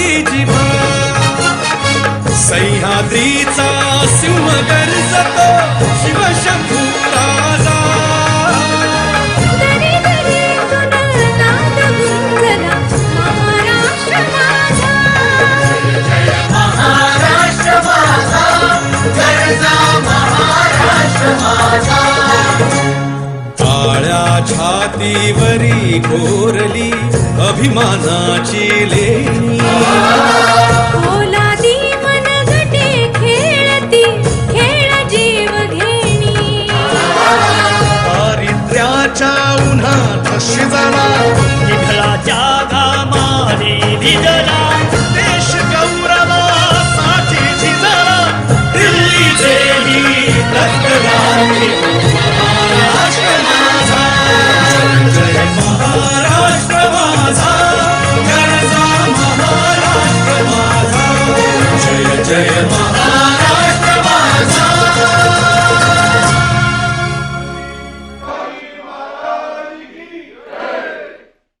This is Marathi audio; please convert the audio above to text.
जिभा. सह्याद्रीचा सिंह गर्जतो शिवशंभू राजा. महाराष्ट्र माझा. काळ्या छातीवरी कोरली अभिमानाची लेणी दारिद्र्याच्या उन्हात शिजला निघळाच्या घामाने भिजला